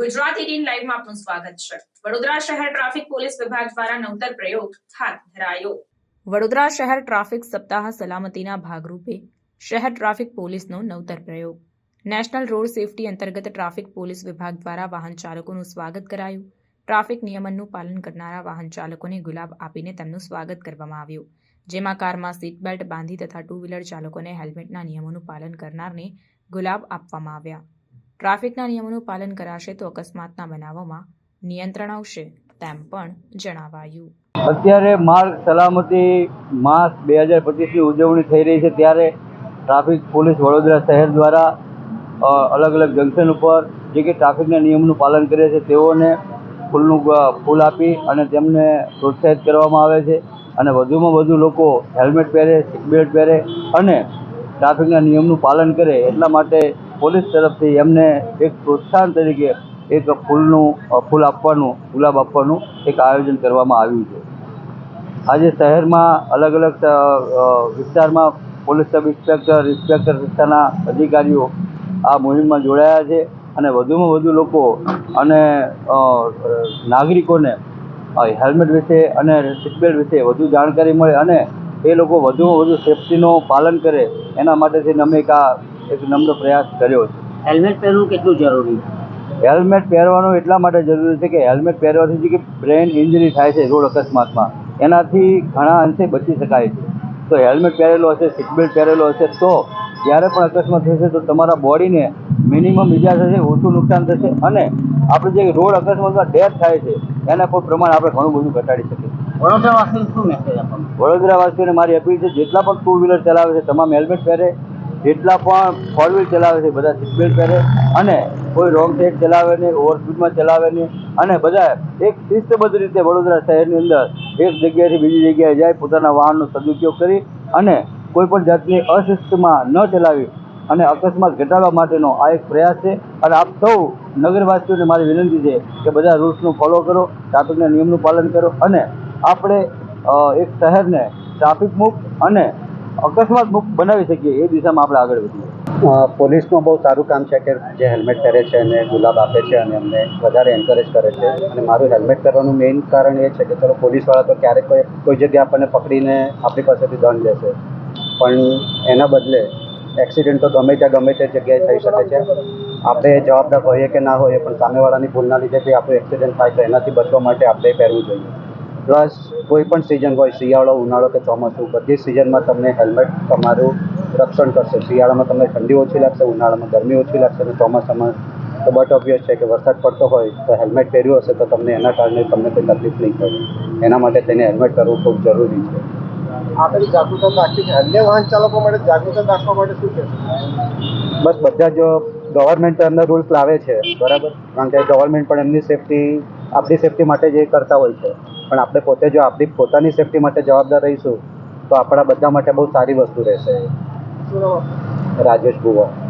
Gujarat eighteen લાઈવમાં આપનું સ્વાગત છે. વડોદરા શહેર ટ્રાફિક પોલીસ વિભાગ દ્વારા નવતર પ્રયોગ હાથ ધરાયો. વડોદરા શહેર ટ્રાફિક સપ્તાહ સલામતીના ભાગરૂપે શહેર ટ્રાફિક પોલીસનો નવતર પ્રયોગ. નેશનલ રોડ સેફટી અંતર્ગત ટ્રાફિક પોલીસ વિભાગ દ્વારા વાહન ચાલકોનું સ્વાગત કરાયું. ટ્રાફિક નિયમનનું પાલન કરનારા વાહન ચાલકોને ગુલાબ આપીને તેમનું સ્વાગત કરવામાં આવ્યું. જેમાં કારમાં સીટ બેલ્ટ બાંધી તથા ટુ વ્હીલર ચાલકોને હેલ્મેટના નિયમોનું પાલન કરનારને ગુલાબ આપવામાં આવ્યા. ટ્રાફિકના નિયમોનું પાલન કરાશે તો અકસ્માતના બનાવોમાં નિયંત્રણ આવશે, તેમ પણ જણાવાયું. અત્યારે માર્ગ સલામતી માસ બે હજાર પચીસની ઉજવણી થઈ રહી છે, ત્યારે ટ્રાફિક પોલીસ વડોદરા શહેર દ્વારા અલગ અલગ જંકશન ઉપર જે કે ટ્રાફિકના નિયમનું પાલન કરે છે, તેઓને ફૂલનું ફૂલ આપી અને તેમને પ્રોત્સાહિત કરવામાં આવે છે અને વધુમાં વધુ લોકો હેલ્મેટ પહેરે સીટ બેલ્ટ પહેરે અને ટ્રાફિકના નિયમનું પાલન કરે એટલા માટે પોલીસ તરફથી એમને એક પ્રોત્સાહન તરીકે એક ફૂલનું ફૂલ આપવાનું, ગુલાબ આપવાનું એક આયોજન કરવામાં આવ્યું છે. આજે શહેરમાં અલગ અલગ વિસ્તારમાં પોલીસ સબ ઇન્સ્પેક્ટર ઇન્સ્પેક્ટર વિસ્તારના અધિકારીઓ આ મુહિમમાં જોડાયા છે અને વધુમાં વધુ લોકો અને નાગરિકોને હેલ્મેટ વિશે અને સીટબેલ્ટ વિશે વધુ જાણકારી મળે અને એ લોકો વધુમાં વધુ સેફટીનું પાલન કરે એના માટેથી અમે એક આ એક નમ્ર પ્રયાસ કર્યો છે. હેલ્મેટ પહેરવું કેટલું જરૂરી હેલ્મેટ પહેરવાનું એટલા માટે જરૂરી છે કે હેલ્મેટ પહેરવાથી જે કે બ્રેન ઇન્જરી થાય છે રોડ અકસ્માતમાં. એનાથી ઘણા અંશે બચી શકાય છે. તો હેલ્મેટ પહેરેલો હશે સીટબેલ્ટ પહેરેલો હશે તો જ્યારે પણ અકસ્માત થશે તો તમારા બોડીને મિનિમમ ઈજા થશે ઓછું નુકસાન થશે અને આપણે જે રોડ અકસ્માતમાં ડેથ થાય છે એના પર પ્રમાણ આપણે ઘણું બધું ઘટાડી શકીએ વડોદરાવાસીને શું મેસેજ આપવાનું વડોદરાવાસીઓને મારી અપીલ છે જેટલા પણ ટુ વ્હીલર ચલાવે છે તમામ હેલ્મેટ પહેરે. જેટલા પણ ફોર વ્હીલ ચલાવે છે, બધા સીટ બેલ્ટ પહેરે. અને કોઈ રોંગ સાઈડ ચલાવે નહીં, ઓવરસ્પીડમાં ચલાવે નહીં. અને બધા એક શિસ્તબદ્ધ રીતે વડોદરા શહેરની અંદર એક જગ્યાએથી બીજી જગ્યાએ જાય, પોતાના વાહનનો સદુપયોગ કરી અને કોઈ પણ જાતની અશિસ્તમાં ન ચલાવી અને અકસ્માત ઘટાડવા માટેનો આ એક પ્રયાસ છે. અને આપ સૌ નગરવાસીઓને મારી વિનંતી છે કે બધા રૂલ્સનું ફોલો કરો, ટ્રાફિકના નિયમનું પાલન કરો અને આપણે એક શહેરને ટ્રાફિક મુક્ત અને અકસ્માત બનાવી શકીએ, એ દિશામાં આપણે આગળ વધીએ. પોલીસનું બહુ સારું કામ છે કે જે હેલ્મેટ પહેરે છે અને ગુલાબ આપે છે અને અમને વધારે એન્કરેજ કરે છે. અને મારું હેલ્મેટ પહેરવાનું મેઇન કારણ એ છે કે ચલો પોલીસવાળા તો ક્યારેક કોઈ કોઈ જગ્યાએ આપણને પકડીને આપણી પાસેથી દંડ લેશે. પણ એના બદલે એક્સિડન્ટ તો ગમે ત્યાં ગમે તે જગ્યાએ થઈ શકે છે. આપણે જવાબદાર હોઈએ કે ના હોઈએ, પણ સામેવાળાની ભૂલના લીધે જે આપણું એક્સિડન્ટ થાય તો એનાથી બચવા માટે આપણે પહેરવું જોઈએ. પ્લસ કોઈ પણ સિઝન હોય શિયાળો ઉનાળો કે ચોમાસું બધી સિઝનમાં તમને હેલ્મેટ તમારું રક્ષણ કરશે. શિયાળામાં તમને ઠંડી ઓછી લાગશે ઉનાળામાં ગરમી ઓછી લાગશે અને ચોમાસામાં તો બટ ઓબ્વિયસ છે કે વરસાદ પડતો હોય તો હેલ્મેટ પહેર્યું હશે તો તમને એના કારણે તમને કોઈ તકલીફ નહીં પડે. એના માટે તેને હેલ્મેટ કરવું ખૂબ જરૂરી છે. આપણી જાગૃતતા રાખી છે અન્ય વાહન ચાલકો માટે જાગૃતતા રાખવા માટે શું છે બસ બધા જ ગવર્મેન્ટ એમના રૂલ્સ લાવે છે. બરાબર? કારણ કે ગવર્મેન્ટ પણ એમની સેફટી આપણી સેફટી માટે જે કરતા હોય છે. પણ આપણે પોતે જો આપણી પોતાની સેફટી માટે જવાબદાર રહીશું તો આપણા બધા માટે બહુ સારી વસ્તુ રહેશે? રાજેશ ભુવા